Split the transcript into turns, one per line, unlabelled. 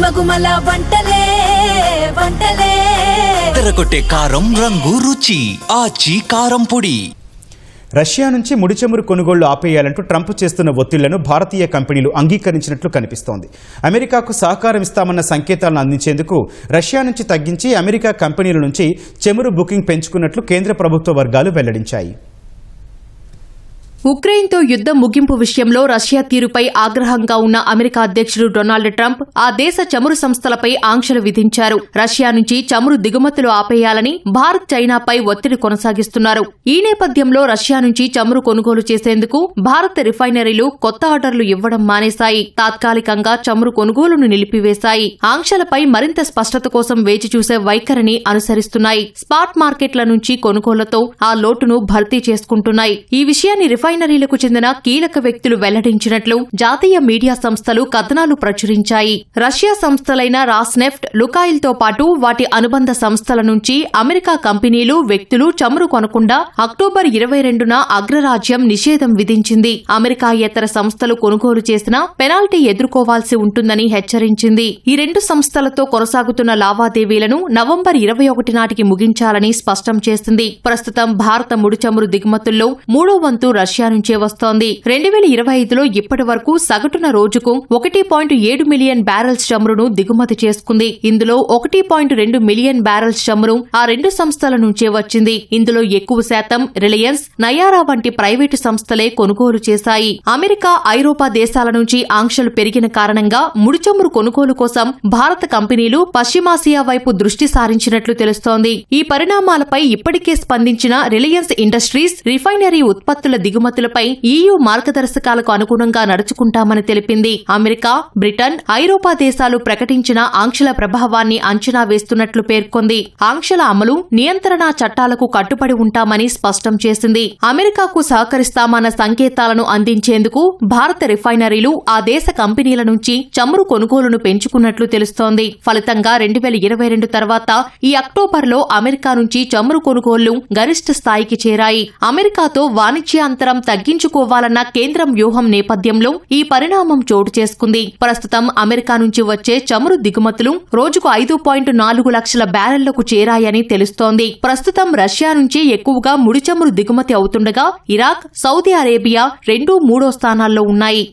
గుమగుమల వంటలే వంటలే.
తెరకొట్టే కారం రంగు రుచి ఆచి కారం పొడి.
రష్యా నుంచి ముడి చమురు కొనుగోళ్ళు ఆపేయాలంటూ ట్రంప్ చేస్తున్న ఒత్తిళ్ళను భారతీయ కంపెనీలు అంగీకరించినట్లు కనిపిస్తోంది. అమెరికాకు సహకారం ఇస్తామన్న సంకేతాలను అందించేందుకు రష్యా నుంచి తగ్గించి అమెరికా కంపెనీల నుంచి చమురు బుకింగ్ పెంచుకున్నట్లు కేంద్ర ప్రభుత్వ వర్గాలు వెల్లడించాయి.
ఉక్రెయిన్తో యుద్ధం ముగింపు విషయంలో రష్యా తీరుపై ఆగ్రహంగా ఉన్న అమెరికా అధ్యక్షుడు డొనాల్డ్ ట్రంప్ ఆ దేశ చమురు సంస్థలపై ఆంక్షలు విధించారు. రష్యా నుంచి చమురు దిగుమతులు ఆపేయాలని భారత్ చైనాపై ఒత్తిడి కొనసాగిస్తున్నారు. ఈ నేపథ్యంలో రష్యా నుంచి చమురు కొనుగోలు చేసేందుకు భారత రిఫైనరీలు కొత్త ఆర్డర్లు ఇవ్వడం మానేశాయి. తాత్కాలికంగా చమురు కొనుగోలును నిలిపివేశాయి. ఆంక్షలపై మరింత స్పష్టత కోసం వేచి చూసే వైఖరిని అనుసరిస్తున్నాయి. స్పాట్ మార్కెట్ల నుంచి కొనుగోళ్ళతో ఆ లోటును భర్తీ చేసుకుంటున్నాయి. ఈ విషయాన్ని రిఫైనరీలకు చెందిన కీలక వ్యక్తులు వెల్లడించినట్లు జాతీయ మీడియా సంస్థలు కథనాలు ప్రచురించాయి. రష్యా సంస్థలైన రాస్నెఫ్ట్ లుకాయిల్తో పాటు వాటి అనుబంధ సంస్థల నుంచి అమెరికా కంపెనీలు వ్యక్తులు చమురు కొనకుండా అక్టోబర్ ఇరవై రెండున అగ్రరాజ్యం నిషేధం విధించింది. అమెరికాయేతర సంస్థలు కొనుగోలు చేసిన పెనాల్టీ ఎదుర్కోవాల్సి ఉంటుందని హెచ్చరించింది. ఈ రెండు సంస్థలతో కొనసాగుతున్న లావాదేవీలను నవంబర్ ఇరవై ఒకటి నాటికి ముగించాలని స్పష్టం చేసింది. ప్రస్తుతం భారత ముడి చమురు దిగుమతుల్లో మూడో వంతు రష్యా నుంచే వస్తోంది. రెండు వేల ఇరవై ఐదులో ఇప్పటి వరకు సగటున రోజుకు ఒకటి పాయింట్ ఏడు మిలియన్ బ్యారెల్స్ చమురును దిగుమతి చేసుకుంది. ఇందులో ఒకటి పాయింట్ రెండు మిలియన్ బ్యారెల్స్ చమురు ఆ రెండు సంస్థల నుంచే వచ్చింది. ఇందులో ఎక్కువ శాతం రిలయన్స్ నయారా వంటి ప్రైవేటు సంస్థలే కొనుగోలు చేశాయి. అమెరికా ఐరోపా దేశాల నుంచి ఆంక్షలు పెరిగిన కారణంగా ముడిచమురు కొనుగోలు కోసం భారత కంపెనీలు పశ్చిమాసియా వైపు దృష్టి సారించినట్లు తెలుస్తోంది. ఈ పరిణామాలపై ఇప్పటికే స్పందించిన రిలయన్స్ ఇండస్ట్రీస్ రిఫైనరీ ఉత్పత్తుల దిగుమతి దిగుమతులపై ఈయూ మార్గదర్శకాలకు అనుగుణంగా నడుచుకుంటామని తెలిపింది. అమెరికా బ్రిటన్ ఐరోపా దేశాలు ప్రకటించిన ఆంక్షల ప్రభావాన్ని అంచనా వేస్తున్నట్లు పేర్కొంది. ఆంక్షల అమలు నియంత్రణ చట్టాలకు కట్టుబడి ఉంటామని స్పష్టం చేసింది. అమెరికాకు సహకరిస్తామన్న సంకేతాలను అందించేందుకు భారత రిఫైనరీలు ఆ దేశ కంపెనీల నుంచి చమురు కొనుగోలును పెంచుకున్నట్లు తెలుస్తోంది. ఫలితంగా రెండు వేల ఇరవై రెండు తర్వాత ఈ అక్టోబర్లో అమెరికా నుంచి చమురు కొనుగోళ్ళు గరిష్ట స్థాయికి చేరాయి. అమెరికాతో వాణిజ్య అంతరం తగ్గించుకోవాలన్న కేంద్రం వ్యూహం నేపథ్యంలో ఈ పరిణామం చోటు చేసుకుంది. ప్రస్తుతం అమెరికా నుంచి వచ్చే చమురు దిగుమతులు రోజుకు ఐదు పాయింట్ నాలుగు లక్షల బ్యారెళ్ళకు చేరాయని తెలుస్తోంది. ప్రస్తుతం రష్యా నుంచి ఎక్కువగా ముడి చమురు దిగుమతి అవుతుండగా ఇరాక్ సౌదీ అరేబియా రెండూ మూడో స్థానాల్లో ఉన్నాయి.